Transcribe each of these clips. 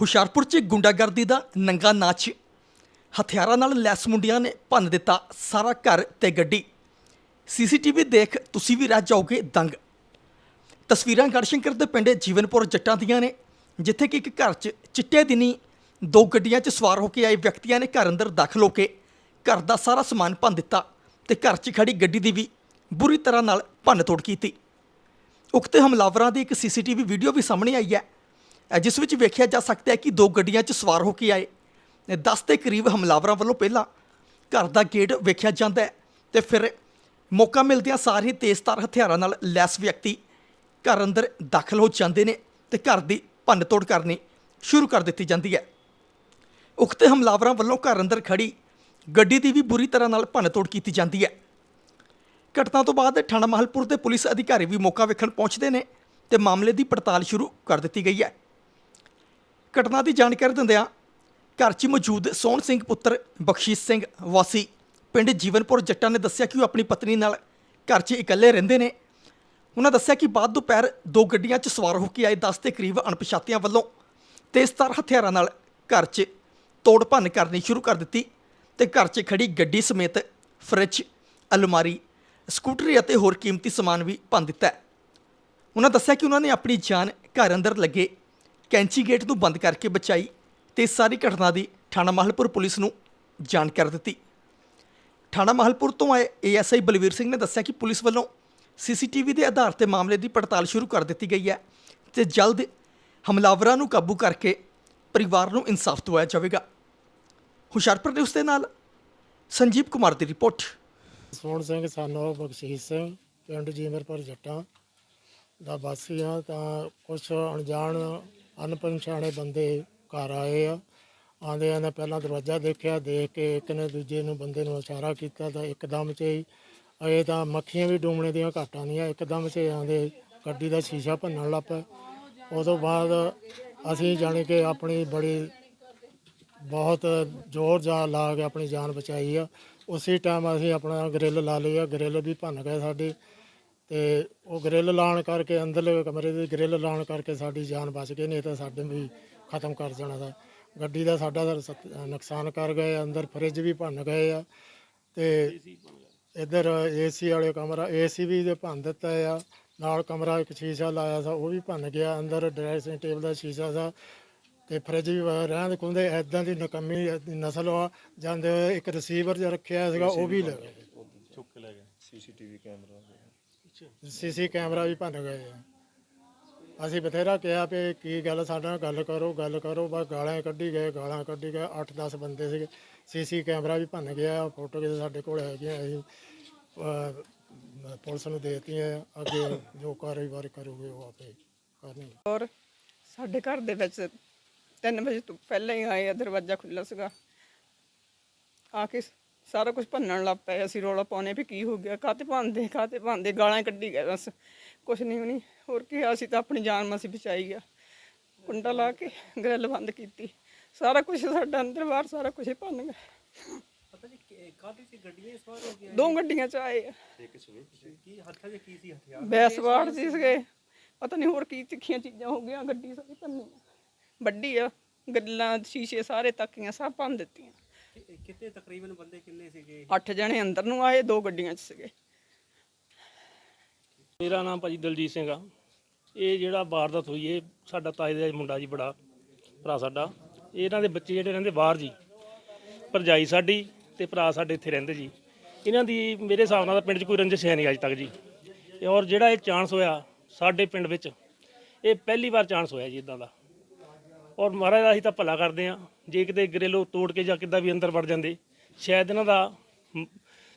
ਹੁਸ਼ਿਆਰਪੁਰ 'ਚ ਗੁੰਡਾਗਰਦੀ ਦਾ ਨੰਗਾ ਨਾਚ। ਹਥਿਆਰਾਂ ਨਾਲ ਲੈਸ ਮੁੰਡਿਆਂ ਨੇ ਭੰਨ ਦਿੱਤਾ ਸਾਰਾ ਘਰ ਤੇ ਗੱਡੀ। ਸੀਸੀਟੀਵੀ ਦੇਖ ਤੁਸੀਂ ਵੀ ਰਹਿ ਜਾਓਗੇ ਦੰਗ। ਤਸਵੀਰਾਂ ਗੜਸ਼ੰਕਰ ਦੇ ਪਿੰਡ ਜੀਵਨਪੁਰ ਜੱਟਾਂ ਦੀਆਂ ਨੇ, ਜਿੱਥੇ ਕਿ ਇੱਕ ਘਰ 'ਚ ਚਿੱਟੇ ਦਿਨੀ ਦੋ ਗੱਡੀਆਂ 'ਚ ਸਵਾਰ ਹੋ ਕੇ ਆਏ ਵਿਅਕਤੀਆਂ ਨੇ ਘਰ ਅੰਦਰ ਦਾਖਲ ਹੋ ਕੇ ਘਰ ਦਾ ਸਾਰਾ ਸਮਾਨ ਭੰਨ ਦਿੱਤਾ ਤੇ ਘਰ 'ਚ ਖੜੀ ਗੱਡੀ ਦੀ ਵੀ ਬੁਰੀ ਤਰ੍ਹਾਂ ਨਾਲ ਭੰਨ ਤੋੜ ਕੀਤੀ। ਉਕਤ ਹਮਲਾਵਰਾਂ ਦੀ ਇੱਕ ਸੀਸੀਟੀਵੀ ਵੀਡੀਓ ਵੀ ਸਾਹਮਣੇ ਆਈ ਹੈ। ਜਿਸ ਵਿੱਚ ਵੇਖਿਆ ਜਾ ਸਕਦਾ ਹੈ ਕਿ ਦੋ ਗੱਡੀਆਂ 'ਚ ਸਵਾਰ ਹੋ ਕੇ ਆਏ। 10 ਦੇ ਕਰੀਬ ਹਮਲਾਵਰਾਂ ਵੱਲੋਂ ਪਹਿਲਾਂ ਘਰ ਦਾ ਗੇਟ ਵੇਖਿਆ ਜਾਂਦਾ ਹੈ ਤੇ ਫਿਰ ਮੌਕਾ ਮਿਲਦਿਆਂ ਸਾਰੇ ਹੀ ਤੇਜ਼ਧਾਰ ਹਥਿਆਰਾਂ ਨਾਲ ਲੈਸ ਵਿਅਕਤੀ ਘਰ ਅੰਦਰ ਦਾਖਲ ਹੋ ਜਾਂਦੇ ਨੇ ਤੇ ਘਰ ਦੀ ਭੰਨ ਤੋੜ ਕਰਨੀ ਸ਼ੁਰੂ ਕਰ ਦਿੱਤੀ ਜਾਂਦੀ ਹੈ। ਉਕਤ ਹਮਲਾਵਰਾਂ ਵੱਲੋਂ ਘਰ ਅੰਦਰ ਖੜੀ ਗੱਡੀ ਦੀ ਵੀ ਬੁਰੀ ਤਰ੍ਹਾਂ ਨਾਲ ਭੰਨ ਤੋੜ ਕੀਤੀ ਜਾਂਦੀ ਹੈ। ਘਟਨਾ ਤੋਂ ਬਾਅਦ ਥਾਣਾ ਮਾਹਲਪੁਰ ਦੇ ਪੁਲਿਸ ਅਧਿਕਾਰੀ ਵੀ ਮੌਕਾ ਵੇਖਣ ਪਹੁੰਚਦੇ ਨੇ ਤੇ ਮਾਮਲੇ ਦੀ ਪੜਤਾਲ ਸ਼ੁਰੂ ਕਰ ਦਿੱਤੀ ਗਈ ਹੈ। ਘਟਨਾ ਦੀ ਜਾਣਕਾਰੀ ਦਿੰਦਿਆਂ ਘਰ 'ਚ ਮੌਜੂਦ ਸੋਹਣ ਸਿੰਘ ਪੁੱਤਰ ਬਖਸ਼ੀਸ਼ ਸਿੰਘ ਵਾਸੀ ਪਿੰਡ ਜੀਵਨਪੁਰ ਜੱਟਾਂ ਨੇ ਦੱਸਿਆ ਕਿ ਉਹ ਆਪਣੀ ਪਤਨੀ ਨਾਲ ਘਰ 'ਚ ਇਕੱਲੇ ਰਹਿੰਦੇ ਨੇ। ਉਹਨਾਂ ਦੱਸਿਆ ਕਿ ਬਾਅਦ ਦੁਪਹਿਰ ਦੋ ਗੱਡੀਆਂ 'ਚ ਸਵਾਰ ਹੋ ਕੇ ਆਏ 10 ਦੇ ਕਰੀਬ ਅਣਪਛਾਤਿਆਂ ਵੱਲੋਂ ਤੇਜ਼ਧਾਰ ਹਥਿਆਰਾਂ ਨਾਲ ਘਰ 'ਚ ਤੋੜ ਭੰਨ ਕਰਨੀ ਸ਼ੁਰੂ ਕਰ ਦਿੱਤੀ ਤੇ ਘਰ 'ਚ ਖੜੀ ਗੱਡੀ ਸਮੇਤ ਫਰਿੱਜ, ਅਲਮਾਰੀ, ਸਕੂਟਰੀ ਅਤੇ ਹੋਰ ਕੀਮਤੀ ਸਮਾਨ ਵੀ ਭੰਨ ਦਿੱਤਾ। ਉਹਨਾਂ ਦੱਸਿਆ ਕਿ ਉਹਨਾਂ ਨੇ ਆਪਣੀ ਜਾਨ ਘਰ ਅੰਦਰ ਲੱਗੇ ਕੈਂਚੀ ਗੇਟ ਨੂੰ ਬੰਦ ਕਰਕੇ ਬਚਾਈ ਤੇ ਇਸ ਸਾਰੀ ਘਟਨਾ ਦੀ ਥਾਣਾ ਮਾਹਲਪੁਰ ਪੁਲਿਸ ਨੂੰ ਜਾਣ ਕਰ ਦਿੱਤੀ। ਥਾਣਾ ਮਾਹਲਪੁਰ ਤੋਂ ਆਏ ਏਐਸਆਈ ਬਲਵੀਰ ਸਿੰਘ ਨੇ ਦੱਸਿਆ ਕਿ ਪੁਲਿਸ ਵੱਲੋਂ ਸੀਸੀਟੀਵੀ ਦੇ ਆਧਾਰ ਤੇ ਮਾਮਲੇ ਦੀ ਪੜਤਾਲ ਸ਼ੁਰੂ ਕਰ ਦਿੱਤੀ ਗਈ ਹੈ ਤੇ ਜਲਦ ਹਮਲਾਵਰਾਂ ਨੂੰ ਕਾਬੂ ਕਰਕੇ ਪਰਿਵਾਰ ਨੂੰ ਇਨਸਾਫ ਦਿਵਾਇਆ ਜਾਵੇਗਾ। ਹੁਸ਼ਿਆਰਪੁਰ ਨਿਊਜ਼ ਦੇ ਨਾਲ ਸੰਜੀਵ ਕੁਮਾਰ ਦੀ ਰਿਪੋਰਟ। ਸੋਹਣ ਸਿੰਘ, ਸਾਨੋ ਬਖਸ਼ੀਸ਼ ਸਿੰਘ, ਪਿੰਡ ਜੀਮਰਪੁਰ ਜੱਟਾਂ ਦਾ ਵਾਸੀ ਆ ਤਾਂ ਕੁਝ ਅਣਜਾਣ ਅਣਪਛਾਣੇ ਬੰਦੇ ਘਰ ਆਏ ਆ। ਆਂਦੇ ਆਂਦੇ ਪਹਿਲਾਂ ਦਰਵਾਜ਼ਾ ਦੇਖਿਆ, ਦੇਖ ਕੇ ਇੱਕ ਨੇ ਦੂਜੇ ਨੂੰ ਬੰਦੇ ਨੂੰ ਇਸ਼ਾਰਾ ਕੀਤਾ ਤਾਂ ਇੱਕਦਮ 'ਚ ਹੀ ਇਹ ਤਾਂ ਮੱਖੀਆਂ ਵੀ ਡੂਮਣੇ ਦੀਆਂ ਘਾਟਾਂ ਨਹੀਂ ਆ ਇੱਕਦਮ 'ਚ ਆਂਦੇ ਗੱਡੀ ਦਾ ਸ਼ੀਸ਼ਾ ਭੰਨਣ ਲੱਗ ਪਏ। ਉਸ ਤੋਂ ਬਾਅਦ ਅਸੀਂ ਜਾਣੀ ਕਿ ਆਪਣੀ ਬੜੀ ਬਹੁਤ ਜ਼ੋਰ ਜਾ ਲਾ ਕੇ ਆਪਣੀ ਜਾਨ ਬਚਾਈ ਆ। ਉਸੇ ਟਾਈਮ ਅਸੀਂ ਆਪਣਾ ਗ੍ਰਿਲ ਲਾ ਲਈ ਆ ਗ੍ਰਿਲ ਵੀ ਭੰਨ ਗਏ ਸਾਡੇ। ਤੇ ਉਹ ਗ੍ਰਿਲ ਲਾਣ ਕਰਕੇ ਅੰਦਰਲੇ ਕਮਰੇ ਦੀ ਗ੍ਰਿਲ ਲਾਣ ਕਰਕੇ ਸਾਡੀ ਜਾਨ ਬਚ ਗਈ ਨਹੀਂ ਤਾਂ ਸਾਡੇ ਵੀ ਖਤਮ ਕਰ ਜਾਣਾ ਦਾ ਗੱਡੀ ਦਾ ਸਾਡਾ ਤਾਂ ਸਤ- ਨੁਕਸਾਨ ਕਰ ਗਏ ਅੰਦਰ ਫਰਿੱਜ ਵੀ ਭੰਨ ਗਏ ਆ ਤੇ ਇੱਧਰ ਏਸੀ ਵਾਲੇ ਕਮਰਾ ਏਸੀ ਵੀ ਦੇ ਭੰਨ ਦਿੱਤਾ ਆ। ਨਾਲ ਕਮਰਾ ਇੱਕ ਸ਼ੀਸ਼ਾ ਲਾਇਆ ਸੀ ਉਹ ਵੀ ਭੰਨ ਗਿਆ। ਅੰਦਰ ਡਰੈਸਿੰਗ ਟੇਬਲ ਦਾ ਸ਼ੀਸ਼ਾ ਸੀ ਤੇ ਫਰਿੱਜ ਵੀ ਰਹਿਣ ਖੁੰਦੇ ਐਦਾਂ ਦੀ ਨਕਮੀ ਨਸਲ ਆ। ਜਾਂਦੇ ਹੋਏ ਇੱਕ ਰਿਸੀਵਰ ਜਿਹਾ ਰੱਖਿਆ ਸੀਗਾ ਉਹ ਵੀ ਲੈ ਗਏ। ਚੁੱਕ ਕੇ ਲੈ ਗਏ। ਸੀਸੀਟੀਵੀ ਕੈਮਰਾ ਸੀਸੀ ਕੈਮਰਾ ਵੀ ਭੰਨ ਗਏ ਆ। ਅਸੀਂ ਬਥੇਰਾ ਕਿਹਾ ਵੀ ਕੀ ਗੱਲ ਸਾਡੇ ਨਾਲ ਗੱਲ ਕਰੋ ਗੱਲ ਕਰੋ ਬਸ ਗਾਲਾਂ ਕੱਢੀ ਗਏ ਗਾਲਾਂ ਕੱਢੀ ਗਏ 8-10 ਬੰਦੇ ਸੀਗੇ। ਸੀਸੀ ਕੈਮਰਾ ਵੀ ਭੰਨ ਗਿਆ ਫੋਟੋ ਵੀ ਸਾਡੇ ਕੋਲ ਹੈਗੀਆਂ ਅਸੀਂ ਅਹ, ਪੁਲਿਸ ਨੂੰ ਦੇਤੀਆਂ ਅੱਗੇ ਜੋ ਕਾਰਵਾਈ ਕਰੂਗੇ ਉਹ ਆਪੇ ਕਰਨਗੇ। ਔਰ ਸਾਡੇ ਘਰ ਦੇ ਵਿੱਚ 3 ਵਜੇ ਤੋਂ ਪਹਿਲਾਂ ਹੀ ਆਏ ਆ ਦਰਵਾਜ਼ਾ ਖੁੱਲ੍ਹਾ ਸੀਗਾ। ਆ ਕੇ ਸਾਰਾ ਕੁਝ ਭੰਨਣ ਲੱਗ ਪਏ ਅਸੀਂ ਰੌਲਾ ਪਾਉਣੇ ਵੀ ਕੀ ਹੋ ਗਿਆ ਕਾਤੇ ਭੰਨਦੇ ਕਾਤੇ ਭੰਨਦੇ ਗਾਲਾਂ ਕੱਢੀ ਗਏ ਬਸ। ਕੁਛ ਨਹੀਂ ਹੋਣੀ ਹੋਰ ਕੀ ਆ, ਅਸੀਂ ਤਾਂ ਆਪਣੀ ਜਾਨ ਮਸੀ ਬਚਾਈ ਆ। ਕੁੰਡਾ ਲਾ ਕੇ ਗ੍ਰਿਲ ਬੰਦ ਕੀਤੀ। ਸਾਰਾ ਕੁਝ ਸਾਡਾ ਅੰਦਰ ਬਾਹਰ ਸਾਰਾ ਕੁਝ ਭੰਨ ਗਿਆ ਪਤਾ ਨਹੀਂ ਕਾਹਦੀ ਸੀ ਗੱਡੀਆਂ ਸਵਾਰ ਹੋ ਗਈਆਂ? ਦੋ ਗੱਡੀਆਂ ਚ ਆਏ ਆ। ਕੀ ਹੱਥਾਂ 'ਚ ਕੀ ਸੀ ਹਥਿਆਰ? ਬੈਸਵਾੜ ਸੀ ਸੀਗੇ ਪਤਾ ਨਹੀਂ ਹੋਰ ਕੀ ਤਿੱਖੀਆਂ ਚੀਜ਼ਾਂ ਹੋ ਗਈਆਂ ਗੱਡੀ ਸਾਰੀ ਭੰਨੀ। ਵੱਡੀ ਆ ਗੱਲਾਂ ਸ਼ੀਸ਼ੇ ਸਾਰੇ ਤੱਕੀਆਂ ਸਭ ਭੰਨ ਦਿੱਤੀਆਂ। ਕਿ- ਕਿਤੇ ਤਕਰੀਬਨ ਬੰਦੇ ਕਿੰਨੇ ਸੀਗੇ? ਅੱਠ ਜਣੇ ਅੰਦਰ ਨੂੰ ਆਏ ਦੋ ਗੱਡੀਆਂ 'ਚ ਸੀਗੇ। ਮੇਰਾ ਨਾਮ ਭਾਜੀ ਦਲਜੀਤ ਸਿੰਘ ਆ। ਇਹ ਜਿਹੜਾ ਵਾਰਦਾਤ ਹੋਈ ਇਹ ਸਾਡਾ ਤਾਏ ਦਾ ਮੁੰਡਾ ਜੀ ਬੜਾ ਭਰਾ ਸਾਡਾ। ਇਹ ਇਹਨਾਂ ਦੇ ਬੱਚੇ ਜਿਹੜੇ ਰਹਿੰਦੇ ਬਾਹਰ ਜੀ। ਭਰਜਾਈ ਸਾਡੀ ਤੇ ਭਰਾ ਸਾਡੇ ਇੱਥੇ ਰਹਿੰਦੇ ਜੀ। ਇਹਨਾਂ ਦੀ ਮੇਰੇ ਹਿਸਾਬ ਨਾਲ ਤਾਂ ਪਿੰਡ 'ਚ ਕੋਈ ਰੰਜਿਸ਼ ਹੈ ਨਹੀਂ ਅੱਜ ਤੱਕ ਜੀ। ਔਰ ਜਿਹੜਾ ਇਹ ਚਾਂਸ ਹੋਇਆ ਸਾਡੇ ਪਿੰਡ ਵਿੱਚ ਇਹ ਪਹਿਲੀ ਵਾਰ ਚਾਂਸ ਹੋਇਆ ਜੀ ਇਦਾਂ ਦਾ। ਔਰ ਮਹਾਰਾਜ ਦਾ ਅਸੀਂ ਤਾਂ ਭਲਾ ਕਰਦੇ ਆ ਜੇ ਕਿਤੇ ਗਰੇਲੋ ਤੋੜ ਕੇ ਜਾਂ ਕਿੱਦਾਂ ਵੀ ਅੰਦਰ ਵੜ ਜਾਂਦੇ, ਸ਼ਾਇਦ ਇਹਨਾਂ ਦਾ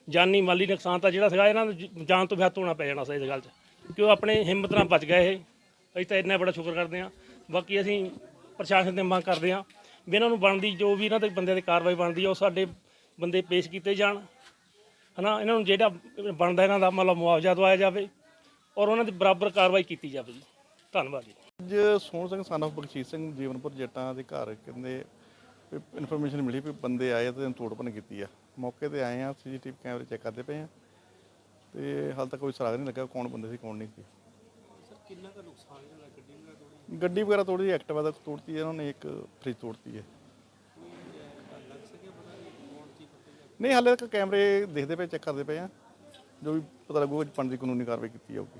ਜਾਨੀ ਮਾਲੀ ਨੁਕਸਾਨ ਤਾਂ ਜਿਹੜਾ ਸੀਗਾ, ਇਹਨਾਂ ਨੂੰ ਜਾਨ ਤੋਂ ਵੀ ਹੋਣਾ ਪੈ ਜਾਣਾ ਸੀ ਇਸ ਗੱਲ 'ਚ। ਕਿਉਂਕਿ ਉਹ ਆਪਣੇ ਹਿੰਮਤ ਨਾਲ ਬਚ ਗਏ ਇਹ। ਅਸੀਂ ਤਾਂ ਇੰਨਾ ਬੜਾ ਸ਼ੁਕਰ ਕਰਦੇ ਆ ਬਾਕੀ ਅਸੀਂ ਪ੍ਰਸ਼ਾਸਨ ਤੇ ਮੰਗ ਕਰਦੇ ਆ ਵੀ ਇਹਨਾਂ ਨੂੰ ਬਣਦੀ ਜੋ ਵੀ ਇਹਨਾਂ ਦੇ ਬੰਦਿਆਂ ਦੀ ਕਾਰਵਾਈ ਬਣਦੀ ਆ, ਉਹ ਸਾਡੇ ਬੰਦੇ ਪੇਸ਼ ਕੀਤੇ ਜਾਣ। ਹਨਾ, ਇਹਨਾਂ ਨੂੰ ਜਿਹੜਾ ਬਣਦਾ ਇਹਨਾਂ ਦਾ ਮਤਲਬ ਮੁਆਵਜ਼ਾ ਦਵਾਇਆ ਜਾਵੇ ਔਰ ਉਹਨਾਂ ਦੀ ਬਰਾਬਰ ਕਾਰਵਾਈ ਕੀਤੀ ਜਾਵੇ ਜੀ। ਧੰਨਵਾਦ ਜੀ। ਅੱਜ ਸੋਹਣ ਸਿੰਘ ਸਨ of ਬਖਸ਼ੀਸ਼ ਸਿੰਘ ਜੀਵਨਪੁਰ ਜੱਟਾਂ ਦੇ ਘਰ ਕਹਿੰਦੇ ਇਨਫੋਰਮੇਸ਼ਨ ਮਿਲੀ ਵੀ ਬੰਦੇ ਆਏ ਤੇ ਤੋੜ ਭੰਨ ਕੀਤੀ ਆ। ਮੌਕੇ ਤੇ ਆਏ ਆ ਸੀਸੀਟੀਵੀ ਕੈਮਰੇ ਚੈੱਕ ਕਰਦੇ ਪਏ ਆ ਤੇ ਹਾਲ ਤੱਕ ਕੋਈ ਸੁਰਾਗ ਨਹੀਂ ਲੱਗਾ ਕੌਣ ਬੰਦੇ ਸੀ ਕੌਣ ਨਹੀਂ ਸੀ। ਸਰ ਕਿੰਨਾ ਕੁ ਨੁਕਸਾਨ ਜਿਹੜਾ ਗੱਡੀ ਗੱਡੀ ਵਗੈਰਾ ਤੋੜੀ ਐਕਟਿਵਾ ਦਾ ਤੋੜਤੀ ਹੈ ਉਹਨਾਂ ਨੇ ਇੱਕ ਫ੍ਰਿਜ ਤੋੜਤੀ ਹੈ ਨਹੀਂ ਹਾਲੇ ਤੱਕ ਕੈਮਰੇ ਦੇਖਦੇ ਪਏ ਚੈੱਕ ਕਰਦੇ ਪਏ ਆ। ਜੋ ਵੀ ਪਤਾ ਲੱਗੂਗਾ ਪੰਜ ਦੀ ਕਾਨੂੰਨੀ ਕਾਰਵਾਈ ਕੀਤੀ ਜਾਊਗੀ।